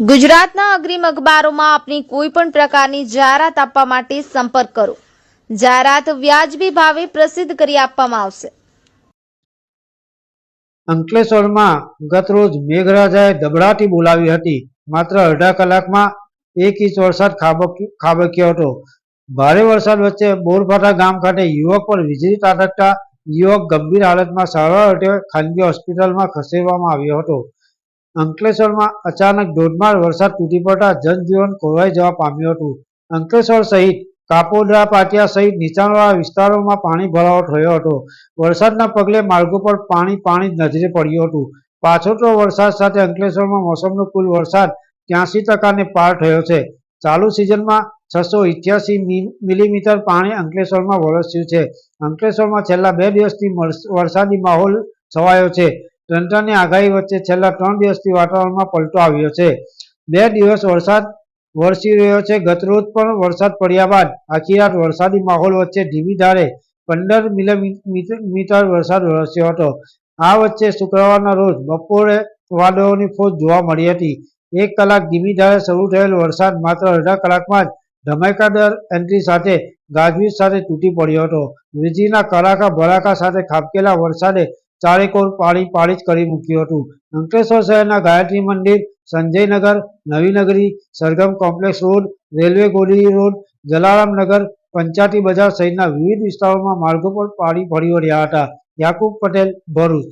ગુજરાતના અગ્રીમ અખબારોમાં આપની કોઈ પણ પ્રકારની જાહેરાત આપવા માટે સંપર્ક કરો. જાહેરાત વ્યાજબી ભાવે પ્રસિદ્ધ કરી આપવામાં આવશે. અંકલેશ્વરમાં ગત રોજ મેઘરાજાએ દબડાટી બોલાવી હતી. માત્ર અડધા કલાકમાં એક ઇંચ વરસાદ ખાબક- ખાબક્યો હતો. ભારે વરસાદ વચ્ચે બોરફાટા ગામ ખાતે યુવક પર વીજળી તાટકતા યુવક ગંભીર હાલતમાં સારવાર અર્થે ખાનગી હોસ્પિટલમાં ખસેડવામાં આવ્યો હતો. અંકલેશ્વરમાં અચાનક ધોધમાર વરસાદ તૂટી પડતા જનજીવન ખોરવાઈ જવા પામ્યું હતું. અંકલેશ્વર સહિત કાપોદ્રા, પાટિયા સહિત નીચાણવાળા વિસ્તારોમાં પાણી ભરાવો થયો હતો. વરસાદના પગલે માર્ગો પર પાણી પાણી નજરે પડ્યું હતું. પાછોટો વરસાદ સાથે અંકલેશ્વરમાં મોસમનો કુલ વરસાદ ત્યાંસી ટકાને પાર થયો છે. ચાલુ સિઝનમાં છસો ઇઠ્યાસી મિલીમીટર પાણી અંકલેશ્વરમાં વરસ્યું છે. અંકલેશ્વરમાં છેલ્લા બે દિવસથી વરસાદી માહોલ છવાયો છે. તંત્રની આગાહી વચ્ચે છેલ્લા ત્રણ દિવસથી વાતાવરણમાં પલટો આવ્યો છે. બે દિવસ વરસાદ વરસી રહ્યો છે. ગતરોજ પણ વરસાદ પડ્યા બાદ આખી રાત વરસાદી માહોલ વચ્ચે ધીમી ધારે પંદર મિલીમીટર વરસાદ વરસ્યો હતો. આ વચ્ચે શુક્રવારના રોજ બપોરે વાદળોની ફોજ જોવા મળી હતી. એક કલાક ધીમી ધારે શરૂ થયેલ વરસાદ માત્ર અડધા કલાકમાં જ ધમાકાદાર એન્ટ્રી સાથે ગાજવીજ સાથે તૂટી પડ્યો હતો. વીજળીના કડાકા ભડાકા સાથે ખાબકેલા વરસાદે ચારેકોર પાળી પાળી જ કરી મૂક્યું હતું. અંકલેશ્વર શહેરના Gayatri Mandir, Sanjaynagar, Navinagari, Sargam complex road, railway Godi road, Jalaram Nagar, Panchayati Bazar સહિતના વિવિધ વિસ્તારોમાં માર્ગો પર પાણી ફરી રહ્યા હતા. યાકુબ પટેલ, ભરૂચ.